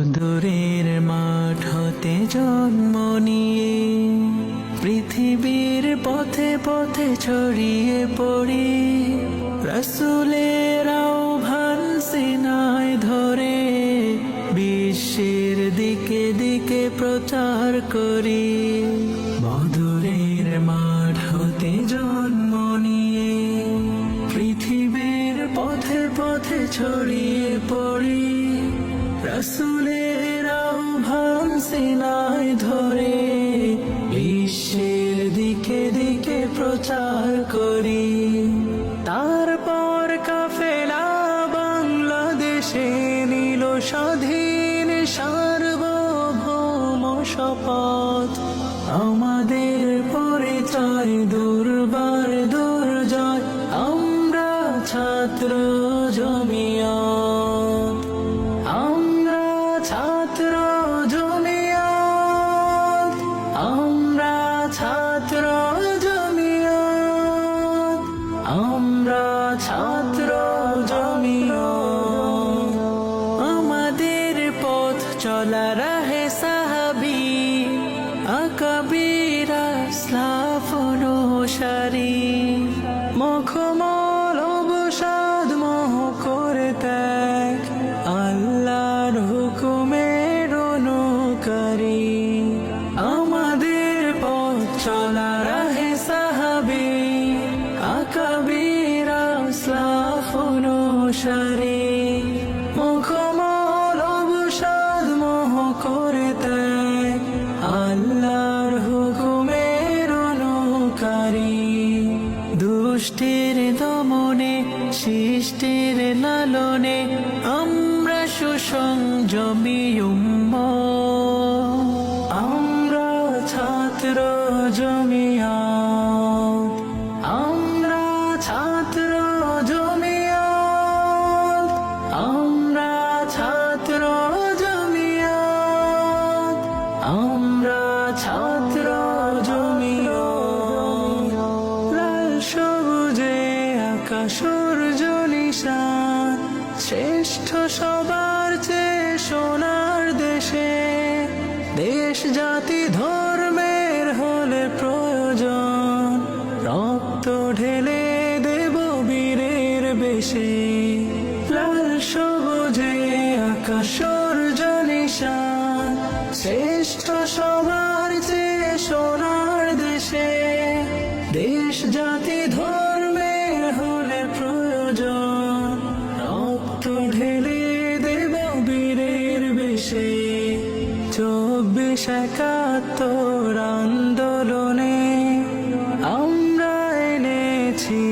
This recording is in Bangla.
বদরের মাঠ হতে জন্ম নিয়ে, পৃথিবীর পথে পথে ছড়িয়ে পড়ি। রসুলের আহ্বান সিনায় ধরে, বিশ্বের দিকে দিকে প্রচার করি। বদরের মাঠ হতে জন্ম নিয়ে, পৃথিবীর পথে পথে ছড়িয়ে পড়ি। রসুলের আহ্বান সিনায় ধরে, বিশ্বের দিকে দিকে প্রচার করি। তারপর কাফেলা বাংলাদেশে নিল স্বাধীন সার্বভৌম শপথ। আমাদের পরিচয় দুর্বার দুর্জয়, আমরা ছাত্র জমিয়ত চলা রাহে সাহাবি আকাবিরা স্লাফনো সারি মখমল সৃষ্টির লালনে আমরা সুসংযমী উম্মত। আমরা ছাত্র সবুজে আকাশ সূর্য শ্রেষ্ঠ সবার চেয়ে সোনার দেশে। দেশ জাতি ধর্মের হলে প্রয়োজন, রক্ত ঢেলে দেব বীরের বেশে। লাল, সবুজে আকাশ, সূর্য নিশান, শ্রেষ্ঠ সবার চেয়ে সোনার দেশে। দেশ জাতি ধর্মের হলে প্রয়োজন চব্বিশ একাত্তর আন্দোলনে আমরা এনেছি